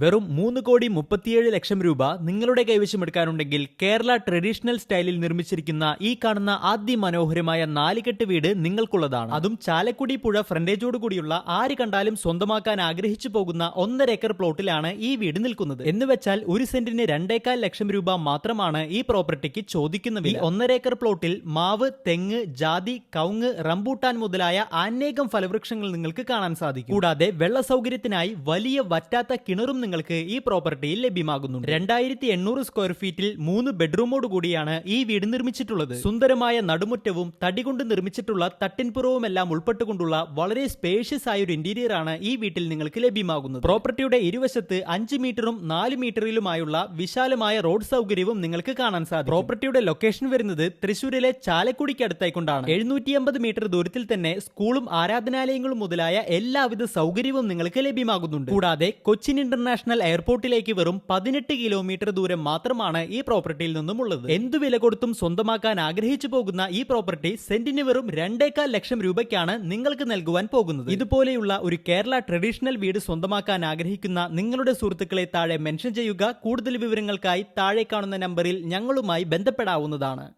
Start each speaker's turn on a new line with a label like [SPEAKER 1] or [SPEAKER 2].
[SPEAKER 1] വെറും മൂന്ന് കോടി മുപ്പത്തിയേഴ് ലക്ഷം രൂപ നിങ്ങളുടെ കൈവശം എടുക്കാനുണ്ടെങ്കിൽ കേരള ട്രഡീഷണൽ സ്റ്റൈലിൽ നിർമ്മിച്ചിരിക്കുന്ന ഈ കാണുന്ന അതിമനോഹരമായ നാലുകെട്ട് വീട് നിങ്ങൾക്കുള്ളതാണ്. അതും ചാലക്കുടി പുഴ ഫ്രണ്ടേജോട് കൂടിയുള്ള ആര് കണ്ടാലും സ്വന്തമാക്കാൻ ആഗ്രഹിച്ചു പോകുന്ന ഒന്നര ഏക്കർ പ്ലോട്ടിലാണ് ഈ വീട് നിൽക്കുന്നത്. എന്ന് വെച്ചാൽ ഒരു സെന്റിന് രണ്ടേക്കാൽ ലക്ഷം രൂപ മാത്രമാണ് ഈ പ്രോപ്പർട്ടിക്ക് ചോദിക്കുന്ന വില. ഒന്നര ഏക്കർ പ്ലോട്ടിൽ മാവ് തെങ്ങ് ജാതി കവുങ്ങ് റംബൂട്ടാൻ മുതലായ അനേകം ഫലവൃക്ഷങ്ങൾ നിങ്ങൾക്ക് കാണാൻ സാധിക്കും. കൂടാതെ വെള്ള സൗകര്യത്തിനായി വലിയ വറ്റാത്ത കിണറും നിങ്ങൾക്ക് ഈ പ്രോപ്പർട്ടിയിൽ ലഭ്യമാകുന്നുണ്ട്. രണ്ടായിരത്തി എണ്ണൂറ് സ്ക്വയർ ഫീറ്റിൽ മൂന്ന് ബെഡ്റൂമോട് കൂടിയാണ് ഈ വീട് നിർമ്മിച്ചിട്ടുള്ളത്. സുന്ദരമായ നടുമുറ്റവും തടി കൊണ്ട് നിർമ്മിച്ചിട്ടുള്ള തട്ടിൻപുറവുമെല്ലാം ഉൾപ്പെട്ടുകൊണ്ടുള്ള വളരെ സ്പേഷ്യസ് ആയ ഒരു ഇന്റീരിയർ ആണ് ഈ വീട്ടിൽ നിങ്ങൾക്ക് ലഭ്യമാകുന്നത്. പ്രോപ്പർട്ടിയുടെ ഇരുവശത്ത് അഞ്ച് മീറ്ററും നാല് മീറ്ററിലുമായുള്ള വിശാലമായ റോഡ് സൗകര്യവും നിങ്ങൾക്ക് കാണാൻ സാധിക്കും. പ്രോപ്പർട്ടിയുടെ ലൊക്കേഷൻ വരുന്നത് തൃശൂരിലെ ചാലക്കുടിക്ക് അടുത്തായിക്കൊണ്ടാണ്. എഴുന്നൂറ്റി അമ്പത് മീറ്റർ ദൂരത്തിൽ തന്നെ സ്കൂളും ആരാധനാലയങ്ങളും മുതലായ എല്ലാവിധ സൗകര്യവും നിങ്ങൾക്ക് ലഭ്യമാകുന്നുണ്ട്. കൂടാതെ കൊച്ചിൻ ഇന്റർനാഷണൽ എയർപോർട്ടിലേക്ക് വെറും പതിനെട്ട് കിലോമീറ്റർ ദൂരം മാത്രമാണ് ഈ പ്രോപ്പർട്ടിയിൽ നിന്നും ഉള്ളത് എന്തു വില കൊടുത്തും സ്വന്തമാക്കാൻ ആഗ്രഹിച്ചു പോകുന്ന ഈ പ്രോപ്പർട്ടി സെന്റിന് വെറും രണ്ടേക്കാൽ ലക്ഷം രൂപയ്ക്കാണ് നിങ്ങൾക്ക് നൽകുവാൻ പോകുന്നത്. ഇതുപോലെയുള്ള ഒരു കേരള ട്രഡീഷണൽ വീട് സ്വന്തമാക്കാൻ ആഗ്രഹിക്കുന്ന നിങ്ങളുടെ സുഹൃത്തുക്കളെ താഴെ മെൻഷൻ ചെയ്യുക. കൂടുതൽ വിവരങ്ങൾക്കായി താഴെ കാണുന്ന നമ്പറിൽ ഞങ്ങളുമായി ബന്ധപ്പെടാവുന്നതാണ്.